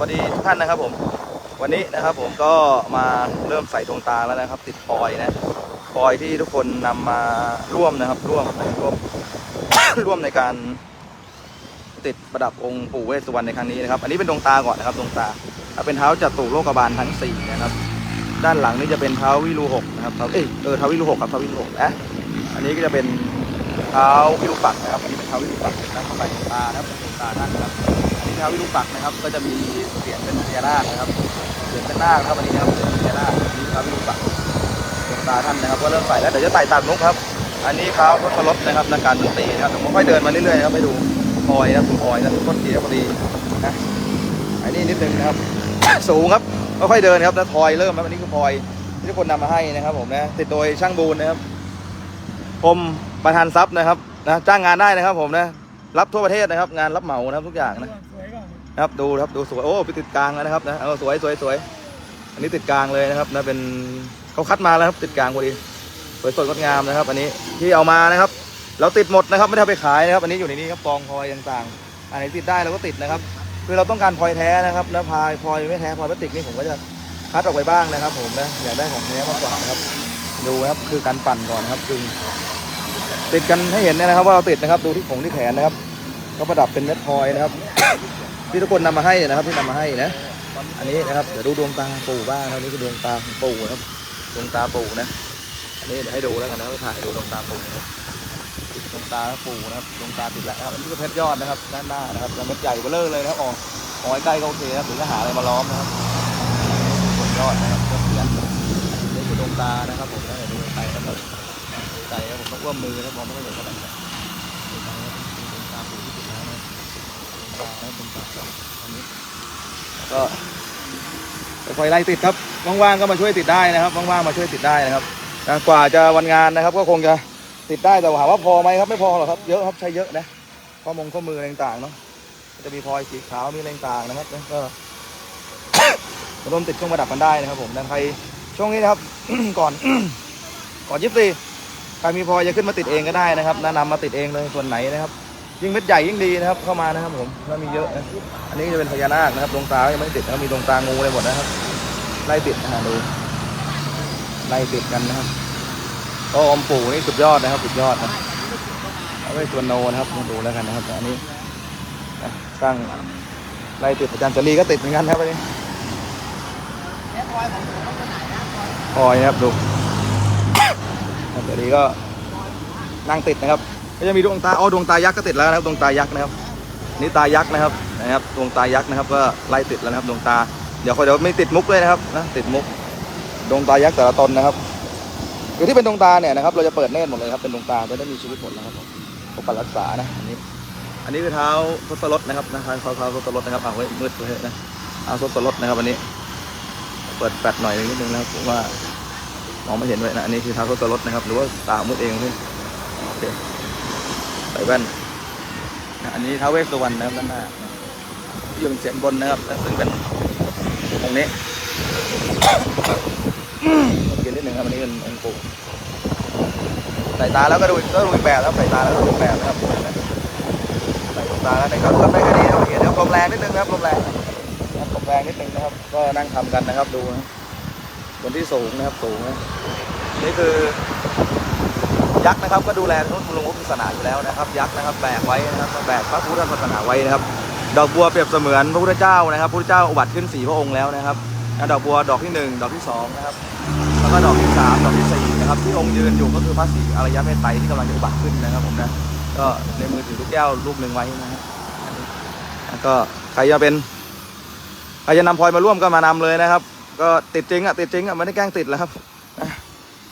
วัสดีทุกท่านนะครับผมวันนี้นะครับผมก็มาเริ่มใส่ดวงตาแล้วนะครับ ติดฟอยนะฟอยที่ทุกคนนำมาร่วมนะครับ ร่วมร่วมร่วมในการติดประดับองค์ปู่เวสสุวรรณในครั้งนี้นะครับ อันนี้เป็นดวงตาก่อนนะครับดวงตาถ้าเป็นเท้าจัตุโลกบาลทั้งสี่นะครับ ด้านหลังนี่จะเป็นเท้าวิรูหกนะครับเท้าเออเท้าวิรูหกครับเท้าวิรูหกนะอันนี้ก็จะเป็น เท้าวิรูปักนะครับอันนี้เป็นเท้าวิรูปักษ์ด้านเข้าไปตานะครับตาท่านนะครับอันนี้เท้าวิรูปักนะครับ ก็จะมีเสียงเป็นพญานาคนะครับเสียงเป็นนาคนะครับอันนี้นะครับเสียงเป็นพญานาคอันนี้เท้าวิรูปักตาท่านนะครับ ก็เริ่มใส่แล้วเดี๋ยวจะไต่ตามนกครับ อันนี้เท้าทศรถนะครับในการดนตรีนะครับผมค่อยเดินมาเรื่อยๆนะครับให้ดูพลอยนะคุณพลอยนะต้นเกียร์พอดีนะอันนี้นิดนึงนะครับสูงครับค่อยๆเดินครับแล้วทอยเริ่มครับอันนี้คือพลอยที่ทุกคนนำมาให้นะครับ ผมนะติดโดยช่างบูนนะครับผม ประธานทรัพย์นะครับนะจ้างงานได้นะครับผมนะรับทั่วประเทศนะครับ งานรับเหมานะครับทุกอย่างนะสวยก่อนครับดูครับดูสวยโอ้ไปติดกลางแล้วนะครับนะเออสวยสวยสวยอันนี้ติดกลางเลยนะครับนะเป็นเขาคัดมาแล้วครับติดกลางพอดีสวยสดงดงามนะครับ อันนี้ที่เอามานะครับ เราติดหมดนะครับไม่ได้ไปขายนะครับ อันนี้อยู่ในนี้ครับกองพลอยต่างๆอันไหนติดได้เราก็ติดนะครับ คือเราต้องการพลอยแท้นะครับแล้วพลอยพลอยไม่แท้พลอยพลาสติกนี่ผมก็จะคัดออกไปบ้างนะครับ ผมนะอยากได้ของแท้มากกว่านะครับ ดูครับคือการปั่นก่อนครับคือ ติดกันให้เห็นนะครับ ว่าเราติดนะครับ ดูที่ของที่แขนนะครับ ก็ประดับเป็นเม็ดพลอยนะครับที่ทุกคนนำมาให้นะครับที่นำมาให้นะอันนี้นะครับเดี๋ยวดูดวงตาปู่บ้างนะครับนี่คือดวงตาปู่นะครับดวงตาปู่นะอันนี้เดี๋ยวให้ดูแล้วกันนะครับถ่ายดูดวงตาปู่นะครับดวงตาปู่นะครับดวงตาติดแล้วนะครับอันนี้คือเพชรยอดนะครับด้านหน้านะครับแล้วเม็ดใหญ่เบ้อเร่อเลยนะครับอ๋ออ๋อใกล้ก็โอเคนะครับหรือจะหาอะไรมาล้อมนะครับยอดนะครับเสียนนี่คือดวงตานะครับผมนะเดี๋ยวดูไกลนะครับไกลครับผม ต้องร่วมมือนะครับมองไม่ค่อยเห็นเท่าไหร่นะดวงตานะครับดวงตาปูที่ติดแล้วนะดวงตานะครับดวงตาอันนี้ก็ค่อยไล่ติดครับว่างๆก็มาช่วยติดได้นะครับว่างๆมาช่วยติดได้นะครับกว่าจะวันงานนะครับ ก็คงจะติดได้แต่ถามว่าพอไหมครับไม่พอหรอกครับเยอะครับใช้เยอะนะข้อมงข้อมืออะไรต่างๆเนาะจะมีพลอยสีขาวมีอะไรต่างๆนะครับนะก็ร่วมติดเครื่องประดับกันได้นะครับผมดังใครช่วงนี้นะครับก่อนก่อนยิบซี ใครมีพอยจะขึ้นมาติดเองก็ได้นะครับแนะนำมาติดเองเลยส่วนไหนนะครับยิ่งเม็ดใหญ่ยิ่งดีนะครับเข้ามานะครับผมถ้ามีเยอะนะอันนี้จะเป็นพญานาคนะครับดวงตายังไม่ติดนะครับมีดวงตางูอะไรหมดนะครับไล่ติดนะฮะดูไล่ติดกันนะครับก็อมปู่นี่สุดยอดนะครับสุดยอดนะเอาไว้ตัวโนนะครับมาดูแล้วกันนะครับอันนี้สร้างไล่ติดอาจารย์จรีก็ติดเหมือนกันครับอันนี้พอยครับดู อาจารย์จรีก็นั่งติดนะครับก็จะมีดวงตาอ๋อดวงตายักษ์ก็ติดแล้วนะครับดวงตายักษ์นะครับนี่ตายักษ์นะครับนะครับดวงตายักษ์นะครับ ก็ไล่ติดแล้วนะครับดวงตา เดี๋ยวคอยเดี๋ยวไม่ติดมุกเลยนะครับนะติดมุกดวงตายักษ์แต่ละตนนะครับคือที่เป็นดวงตาเนี่ยนะครับ เราจะเปิดเนตรหมดเลยครับเป็นดวงตาจะได้มีชีวิตหมดนะครับผมปกปักรักษานะอันนี้ อันนี้คือเท้าทศรถนะครับนะเท้าเท้าทศรถนะครับเอาไว้มืดเลยนะเอาทศรถนะครับอันนี้ เปิดแฟลชหน่อยนิดนึงนะครับว่า มองไม่เห็นเลยนะ อันนี้คือเท้าทศรถนะครับ หรือว่าตามืดเองพี่โอเคใส่แว่นอันนี้ท้าเวสสุวรรณนะครับด้านหน้ายู่เสียนบนนะครับซึ่งเป็นองนี้เกินนิดหนึ่งครับอันนี้เป็นองค์ปู่ใส่ตาแล้วก็ดูก็ดูแบบแล้วใส่ตาแล้วก็ดูแบบนะครับใส่ตาแล้วในเขาทำได้แค่นี้เราเห็นแล้วลมแรงนิดนึงนะครับลมแรงลมแรงนิดนึงนะครับ ก็นั่งทำกันนะครับดูนะ บนที่สูงนะครับสูงนะนี่คือ ยักษ์นะครับก็ดูแลทุนลุงพุทธศาสนาอยู่แล้วนะครับ ยักษ์นะครับแบกไว้นะครับแบกพระพุทธศาสนาไว้นะครับ ดอกบัวเปรียบเสมือนพระพุทธเจ้านะครับพระพุทธเจ้าอุบัติขึ้นสี่พระองค์แล้วนะครับดอกบัวดอกที่หนึ่งดอกที่สองนะครับแล้วก็ดอกที่สามดอกที่สี่นะครับที่องค์ยืนอยู่ก็คือพระศรีอรยเมตไตรที่กำลังจะอุบัติขึ้นนะครับผมนะก็ในมือถือลูกแก้วลูกหนึ่งไว้นะฮะแล้วก็ใครจะเป็นใครจะนำพลอยมาร่วมก็มานำเลยนะครับ ก็ติดจริงอะติดจริงอะไม่ได้แกล้งติดแล้วครับ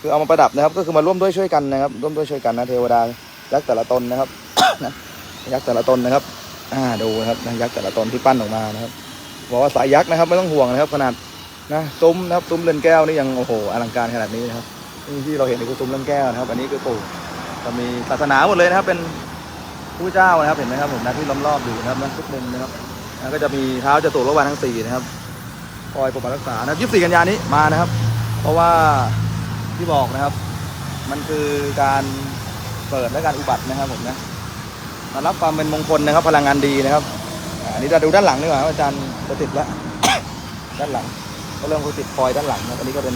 คือเอามาประดับนะครับ ก็คือมาร่วมด้วยช่วยกันนะครับ ร่วมด้วยช่วยกันนะเทวดายักษ์แต่ละตนนะครับนะยักษ์แต่ละตนนะครับ อ่าดูนะครับยักษ์แต่ละตนที่ปั้นออกมานะครับบอกว่าสายยักษ์นะครับไม่ต้องห่วงนะครับขนาดนะซุ้มนะครับซุ้มเรือนแก้วนี่ยังโอ้โหอลังการขนาดนี้นะครับนี่ที่เราเห็นนี่คือซุ้มเรือนแก้วนะครับ อันนี้คือปู่ก็มีศาสนาหมดเลยนะครับ เป็นผู้เจ้านะครับเห็นไหมครับผมนะที่ล้อมรอบอยู่นะครับนะทุกมุมนะครับแล้วก็จะมีเท้าจตุรวาลทั้งสี่นะครับ คอยปกปักรักษานะยี่สิบสี่กันยานี้มานะครับ เพราะว่าที่บอกนะครับ มันคือการเปิดและการอุบัตินะครับผมนะมารับความเป็นมงคลนะครับ พลังงานดีนะครับอันนี้จะดูด้านหลังดีกว่าอาจารย์จะติดแล้วด้านหลัง ก็เริ่มเขาติดฟอยด้านหลังนะครับอันนี้ก็เป็น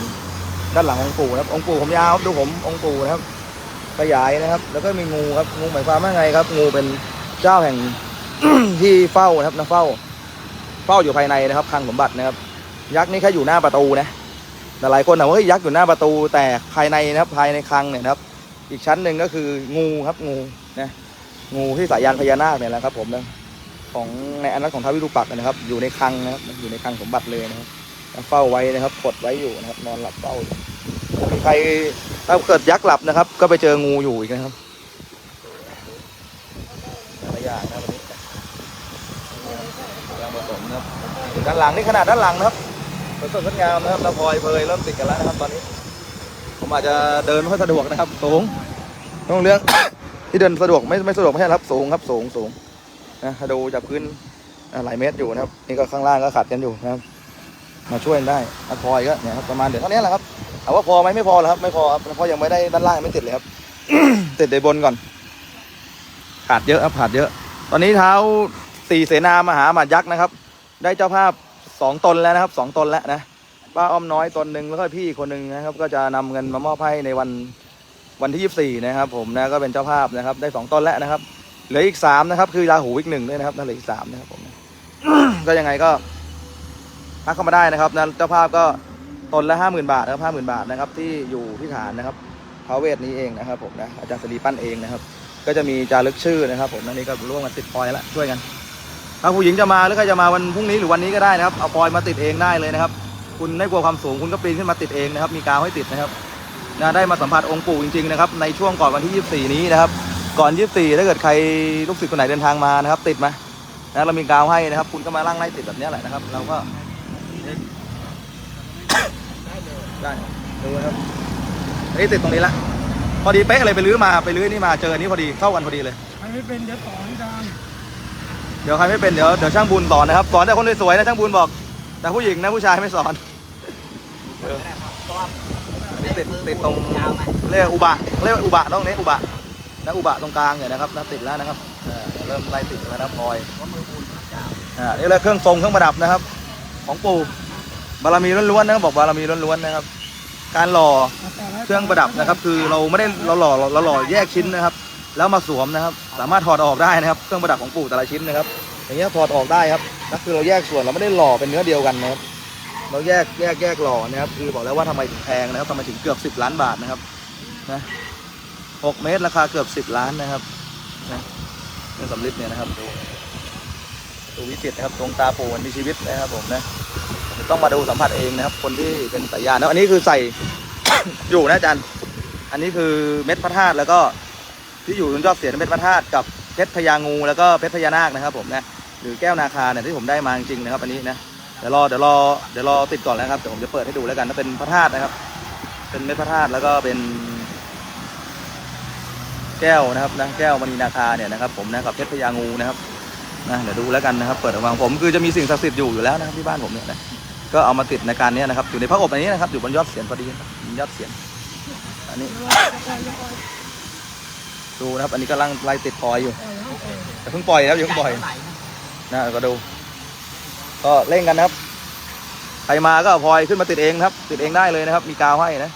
ด้านหลังองค์ปู่นะครับองค์ปู่ผมยาวดูผมองค์ปู่นะครับขยายนะครับ แล้วก็มีงูครับงูหมายความว่าไงครับ งูเป็นเจ้าแห่งที่เฝ้านะครับนะเฝ้า เฝ้าอยู่ภายในนะครับคลังสมบัตินะครับ ยักษ์นี่แค่อยู่หน้าประตูนะแต่หลายคนถามว่าเฮ้ยยักษ์อยู่หน้าประตู แต่ภายในนะครับภายในคลังเนี่ยครับ อีกชั้นหนึ่งก็คืองูครับงูนะงูที่สายยานพญานาคเนี่ยแหละครับผมนะของในอนัตของท้าวิรูปักนะครับ อยู่ในคลังนะครับอยู่ในคลังสมบัติเลยนะครับเฝ้าไว้นะครับกดไว้อยู่นะครับ นอนหลับเฝ้าอยู่มีใครถ้าเกิดยักษ์หลับนะครับ ก็ไปเจองูอยู่อีกนะครับแต่ละอย่างนะวันนี้ยังผสมนะครับด้านหลังนี่ขนาดด้านหลังนะครับ สวยสดงดงามนะครับเราพลอยเพลยเริ่มติดกันแล้วนะครับตอนนี้ ผมอาจจะเดินไม่ค่อยสะดวกนะครับ สูงต้องเรื่องที่เดินสะดวกไม่ไม่สะดวกไม่ใช่ครับสูงครับสูงสูงนะดูจากพื้นหลายเมตรอยู่นะครับนี่ก็ข้างล่างก็ขัดกันอยู่นะครับ มาช่วยได้อะพลอยก็เนี่ยครับประมาณเดี๋ยวเท่านี้แหละครับถาว่าพอไหมไม่พอหรอกครับ ไม่พอครับเพราะยังไม่ได้ด้านล่างยังไม่ติดเลยครับติดในบนก่อนขาดเยอะครับขาดเยอะ ตอนนี้เท้าสี่เสนามหาหมาดยักษ์นะครับ ได้เจ้าภาพ สองตนแล้วนะครับสองตนแล้วนะป้าอ้อมน้อยตนหนึ่งแล้วก็พี่คนหนึ่งนะครับ ก็จะนำเงินมามอบให้ในวันวันที่ยี่สี่นะครับ ผมนะก็เป็นเจ้าภาพนะครับ ได้สองตนแล้วนะครับเหลืออีกสามนะครับ คือราหูอีกหนึ่งด้วยนะครับนั่นเหลืออีกสามนะครับผมก็ยังไงก็ทักเข้ามาได้นะครับนะเจ้าภาพก็ตนละห้าหมื่นบาทนะครับห้าหมื่นบาทนะครับ ที่อยู่ที่ฐานนะครับพระเวทนี้เองนะครับผมนะอาจารย์สรีปั้นเองนะครับ ก็จะมีจารึกชื่อนะครับ ผมนั่นนี่ก็ร่วมกันติดพลอยแล้วช่วยกัน ถ้าผู้หญิงจะมาหรือใครจะมาวันพรุ่งนี้หรือวันนี้ก็ได้นะครับเอาพลอยมาติดเองได้เลยนะครับ คุณไม่กลัวความสูงคุณก็ปีนขึ้นมาติดเองนะครับ มีกาวให้ติดนะครับนะได้มาสัมผัสองค์ปู่จริงๆนะครับในช่วงก่อนวันที่ 24 นี้นะครับ ก่อน 24 ถ้าเกิดใครลูกศิษย์คนไหนเดินทางมานะครับ ติดมานะเรามีกาวให้นะครับ คุณก็มาล่างไล่ติดแบบนี้แหละนะครับ เราก็ได้ดูครับนนี้ติดตรงนี้ละพอดีเป๊ะเลยไปลื้อมาไปลื้อนี่มาเจออันนี้พอดีเข้ากันพอดีเลยไม่เป็นเดี๋ยวสอนอาจา เดี๋ยวใครไม่เป็นเดี๋ยวเดี๋ยวช่างบุญสอนนะครับสอนแต่คนสวยๆนะช่างบุญบอก แต่ผู้หญิงนะผู้ชายไม่สอนเอออันนี้ติดติดตรงเรียกอุบะเรียกว่าอุบะตรงเนี้อุบะนะอุบะตรงกลางเนี่ยนะครับนะติดแล้วนะครับเริ่มไล่ติดแล้วนะพลอยอ่านี่เลยเครื่องทรงเครื่องประดับนะครับ ของปู่บารมีล้วนๆนะครับบอกบารมีล้วนๆนะครับ การหล่อเครื่องประดับนะครับ คือเราไม่ได้เราหล่อเราหล่อแยกชิ้นนะครับ แล้วมาสวมนะครับ สามารถถอดออกได้นะครับ เครื่องประดับของปู่แต่ละชิ้นนะครับ อย่างเงี้ยถอดออกได้ครับนั่นคือเราแยกส่วนเราไม่ได้หล่อเป็นเนื้อเดียวกันนะครับ เราแยกแยกแยกหล่อนะครับ คือบอกแล้วว่าทำไมถึงแพงนะครับทำไมถึงเกือบสิบล้านบาทนะครับนะหกเมตรราคาเกือบสิบล้านนะครับนะเงินสำลิดเนี่ยนะครับดูดูวิจิตรนะครับดวงตาปู่มันมีชีวิตนะครับผมนะต้องมาดูสัมผัสเองนะครับ คนที่เป็นสายยานนะอันนี้คือใส่อยู่นะอาจารย์ อันนี้คือเม็ดพระธาตุแล้วก็ ที่อยู่บนยอดเสียนเม็ดพระธาตุกับเพชรพญางูแล้วก็เพชรพญานาคนะครับผมนะหรือแก้วนาคาเนี่ยที่ผมได้มาจริงๆนะครับอันนี้นะเดี๋ยวรอเดี๋ยวรอเดี๋ยวรอติดก่อนแล้วครับเดี๋ยวผมจะเปิดให้ดูแล้วกันนะเป็นพระธาตุนะครับ เป็นเม็ดพระธาตุแล้วก็เป็น แก้วนะครับนะแก้วมณีนาคาเนี่ยนะครับ ผมนะกับเพชรพญางูนะครับนะเดี๋ยวดูแล้วกันนะครับ เปิดออกมาผมคือจะมีสิ่งศักดิ์สิทธิ์อยู่อยู่แล้วนะครับที่บ้านผมเนี่ยนะก็เอามาติดในการนี้นะครับ อยู่ในพระอบอันนี้นะครับ อยู่บนยอดเสียนพอดียอดเสียนอันนี้ ดูนะครับ อันนี้กำลังไล่ติดพลอยอยู่แต่เพิ่งปล่อยนะครับอย่าเพิ่งปล่อยนะก็ดู ก็เร่งกันนะครับใครมาก็เอาพลอยขึ้นมาติดเองนะครับ ติดเองได้เลยนะครับ มีกาวให้นะ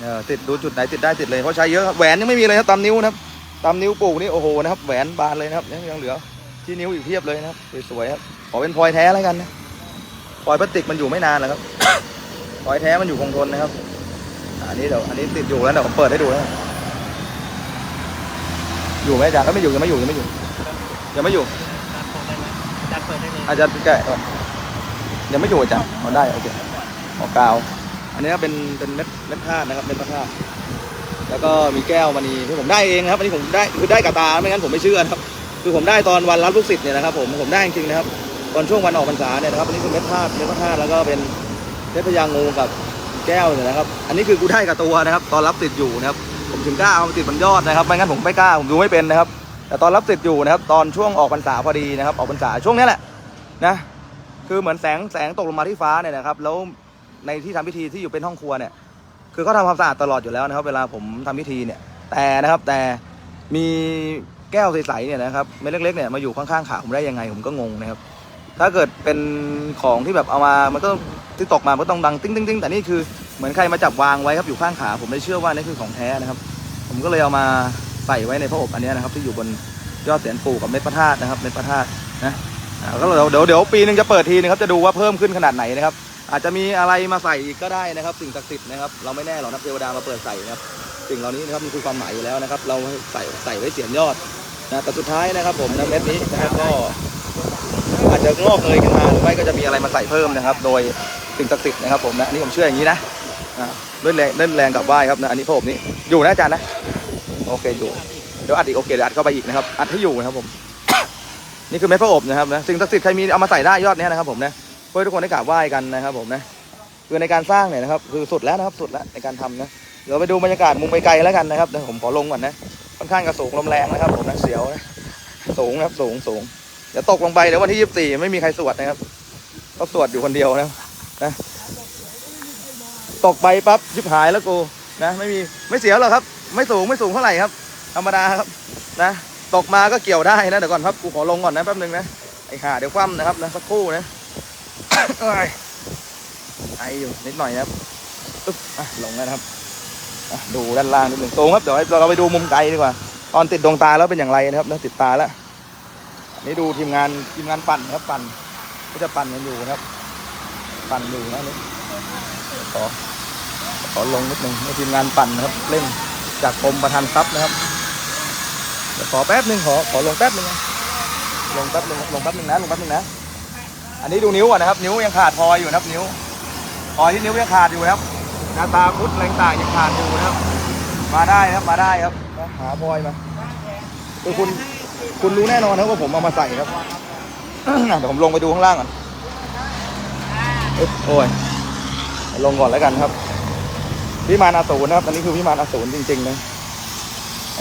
เออติดดูจุดไหนติดได้ติดเลยเพราะใช้เยอะครับแหวนยังไม่มีเลยครับตามนิ้วนะครับตามนิ้วปู่นี่โอ้โหนะครับแหวนบานเลยนะครับยังยังเหลือ ที่นิ้วอีกเพียบเลยนะครับสวยๆครับขอเป็นพลอยแท้แล้วกันนะพลอยพลาสติกมันอยู่ไม่นานหรอกครับพลอยแท้มันอยู่คงทนนะครับอันนี้เดี๋ยวอันนี้ติดอยู่แล้วเดี๋ยวผมเปิดให้ดูนะ อยู่ไหมอาจารย์ก็ไม่อยู่ยังไม่อยู่ยังไม่อยู่ยังไม่อยู่อาจารย์เปิดได้เลยอาจารย์แกะก่อนยังไม่อยู่อาจารย์เอาได้โอเคออกกาว อันนี้ก็เป็นเป็นเม็ดเม็ดธาตุนะครับเม็ดพระธาตุแล้วก็มีแก้วมณีที่ผมได้เองนะครับอันนี้ผมได้คือได้กับตาไม่งั้นผมไม่เชื่อนะครับคือผมได้ตอนวันรับลูกศิษย์เนี่ยนะครับผมผมได้จริงๆนะครับตอนช่วงวันออกพรรษาเนี่ยนะครับอันนี้คือเม็ดธาตุเม็ดพระธาตุแล้วก็เป็นเพชรพญางูกับแก้วเนี่ยนะครับ อันนี้คือกูได้กับตัวนะครับ ตอนรับติดอยู่นะครับ ผมถึงกล้าเอามาติดบนยอดนะครับไม่งั้นผมไม่กล้าผมดูไม่เป็นนะครับ แต่ตอนรับติดอยู่นะครับตอนช่วงออกพรรษาพอดีนะครับ ออกพรรษาช่วงนี้แหละนะคือเหมือนแสงแสงตกลงมาที่ฟ้าเนี่ยนะครับ แล้วในที่ทำพิธีที่อยู่เป็นห้องครัวเนี่ย คือเขาทำความสะอาดตลอดอยู่แล้วนะครับ เวลาผมทำพิธีเนี่ย แต่นะครับแต่มีแก้วใสๆเนี่ยนะครับเม็ดเล็กๆเนี่ยมาอยู่ข้างๆขาผมได้ยังไงผมก็งงนะครับ ถ้าเกิดเป็นของที่แบบเอามามันก็ที่ตกมามันก็ต้องดังติ้งติ้งติ้งแต่นี่คือเหมือนใครมาจับวางไว้ครับอยู่ข้างขา ผมเลยเชื่อว่านี่คือของแท้นะครับ ผมก็เลยเอามาใส่ไว้ในพระอบอันนี้นะครับที่อยู่บนยอดเสียนปู่กับเม็ดพระธาตุนะครับเม็ดพระธาตุนะก็เดี๋ยวเดี๋ยวเดี๋ยวปีหนึงจะเปิดทีนะครับจะดูว่าเพิ่มขึ้นขนาดไหนนะครับ อาจจะมีอะไรมาใส่อีกก็ได้นะครับ สิ่งศักดิ์สิทธิ์นะครับเราไม่แน่หรอกนะเทวดามาเปิดใส่นะครับสิ่งเหล่านี้นะครับมันคือความหมายอยู่แล้วนะครับ เราใส่ใส่ไว้เสียนยอดนะแต่สุดท้ายนะครับ ผมนะเม็ดนี้นะครับก็อาจจะงอกเงยขึ้นมาหรือไม่ก็จะมีอะไรมาใส่เพิ่มนะครับ โดยสิ่งศักดิ์สิทธิ์นะครับผมนะนนี้ผมเชื่ออย่างนี้นะ อ่าด้วยแรงด้วยแรงกับไหว้ครับนะอันนี้ผมนี้อยู่นะอาจารย์นะ โอเคอยู่เดี๋ยวอัดอีกโอเคเดี๋ยวอัดเข้าไปอีกนะครับอัดให้อยู่นะครับผม นี่คือเม็ดพระอบนะครับนะสิ่งศักดิ์สิทธิ์ใครมีเอามาใส่ได้ยอดนี้นะครับผมนะเพื่อทุกคนได้กราบไหว้กันนะครับผมนะคือในการสร้างเนี่ยนะครับคือสุดแล้วนะครับสุดแล้วในการทำนะเดี๋ยวไปดูบรรยากาศมุมไกลๆแล้วกันนะครับเดี๋ยวผมขอลงก่อนนะค่อนข้างกระสูงลมแรงนะครับผมนะเสียวนะสูงนะครับสูงสูงเดี๋ยวตกลงไปเดี๋ยววันที่ยี่สิบสี่ไม่มีใครสวดนะครับเขาสวดอยู่คนเดียวนะนะ ตกไปปั๊บชิบหายแล้วกูนะไม่มีไม่เสียหรอกครับ ไม่สูงไม่สูงเท่าไหร่ครับ ธรรมดาครับนะ ตกมาก็เกี่ยวได้นะเดี๋ยวก่อนครับกูขอลงก่อนนะแป๊บนึงนะไอ้ห่าเดี๋ยวคว่ำนะครับนะสักครู่นะเอ้ยไออยู่นิดหน่อยนะครับปึ๊บอะลงแล้วนะครับดูด้านล่างนิดหนึ่งสูงครับเดี๋ยวเราไปดูมุมไกลดีกว่าตอนติดดวงตาแล้วเป็นอย่างไรนะครับนะติดตาแล้วนี่ดูทีมงานทีมงานปั่นนะครับปั่นก็จะปั่นกันอยู่นะครับ ปั่นอยู่นะนี่ ขอขอลงนิดหนึ่งให้ทีมงานปั่นนะครับเร่งจากกรมประธานทรัพย์นะครับเดี๋ยวขอแป๊บนึงขอขอลงแป๊บนึงนะลงแป๊บนึงลงแป๊บนึงนะลงแป๊บนึงนะอันนี้ดูนิ้วก่อนนะครับ นิ้วยังขาดพลอยอยู่นะครับนิ้วพลอยที่นิ้วยังขาดอยู่นะครับหน้าตาพุทธอะไรต่างๆยังขาดอยู่นะครับ มาได้ครับมาได้ครับหาพลอยมาคือคุณคุณรู้แน่นอนครับว่าผมเอามาใส่ครับเดี๋ยวผมลงไปดูข้างล่างก่อนอ้ยโอ้ย ลงก่อนแล้วกันครับ วิมานอสูรนะครับ อันนี้คือวิมานอสูรจริงๆนะ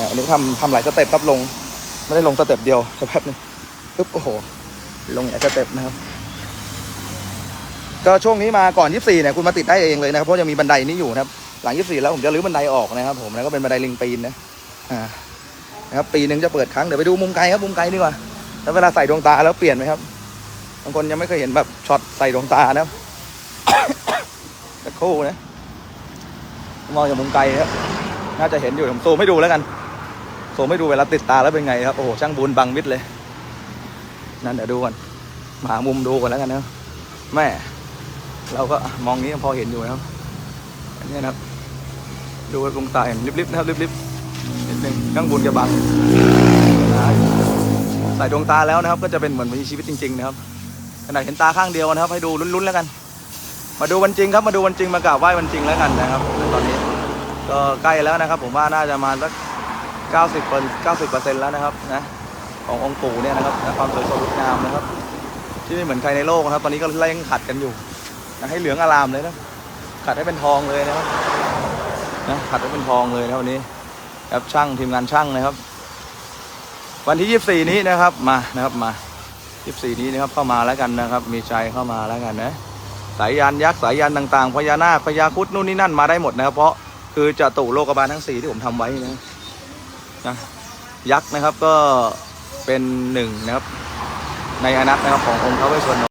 อันนี้ทำทำหลายสเต็ปครับลง ไม่ได้ลงสเต็ปเดียวสักแป๊บนึงปึ๊บโอ้โห ลงหลายสเต็ปนะครับ ก็ช่วงนี้มาก่อน 24เนี่ยคุณมาติดได้เองเลยนะครับ เพราะยังมีบันไดนี้อยู่นะครับ หลัง 24 แล้วผมจะรื้อบันไดออกนะครับ ผมแล้วก็เป็นบันไดลิงปีนนะ อ่า นะครับ ปีหนึ่งจะเปิดครั้ง เดี๋ยวไปดูมุมไกลครับ มุมไกลดีกว่า แล้วเวลาใส่ดวงตาแล้วเปลี่ยนไหมครับ บางคนยังไม่เคยเห็นแบบช็อตใส่ดวงตานะครับตะ คู่นะมองจากมุมไกลครับน่าจะเห็นอยู่ผมซูมให้ดูแล้วกันซูมให้ดูเวลาติดตาแล้วเป็นไงครับโอ้โหช่างบุญบังมิดเลย นั่นเดี๋ยวดูก่อนมาหามุมดูก่อนแล้วกันนะแม่เราก็มองนี้พอเห็นอยู่นะครับอันนี้นะครับ ดูดวงตาเห็นลิบๆนะครับลิบๆนิดนึงข้างบนจะบังใส่ดวงตาแล้วนะครับ ก็จะเป็นเหมือนมีชีวิตจริง ๆ นะครับขนาดเห็นตาข้างเดียวนะครับ ให้ดูลุ้นๆแล้วกัน มาดูวันจริงครับมาดูวันจริงมากราบไหว้วันจริงแล้วกันนะครับตอนนี้ก็ใกล้แล้วนะครับ ผมว่าน่าจะมาสักเก้าสิบเปอร์เก้าสิบเปอร์เซ็นต์แล้วนะครับนะขององค์ปู่เนี่ยนะครับนะความสวยสดงดงามนะครับ ที่ไม่เหมือนใครในโลกนะครับ ตอนนี้ก็เร่งขัดกันอยู่นะให้เหลืองอารามเลยนะขัดให้เป็นทองเลยนะครับนะขัดให้เป็นทองเลยนะวันนี้ครับช่างทีมงานช่างนะครับ วันที่ 24 นี้นะครับมานะครับมา 24 นี้นะครับเข้ามาแล้วกันนะครับ มีใจเข้ามาแล้วกันนะ สายยานยักษ์สายยานต่างๆพญานาคพญาครุดนู่นนี่นั่นมาได้หมดนะครับ เพราะคือจะตุโลกบาลทั้งสี่ที่ผมทำไว้นะนะยักษ์นะครับก็เป็นหนึ่งนะครับ ในอนัตนะครับขององค์พระเวสสวรร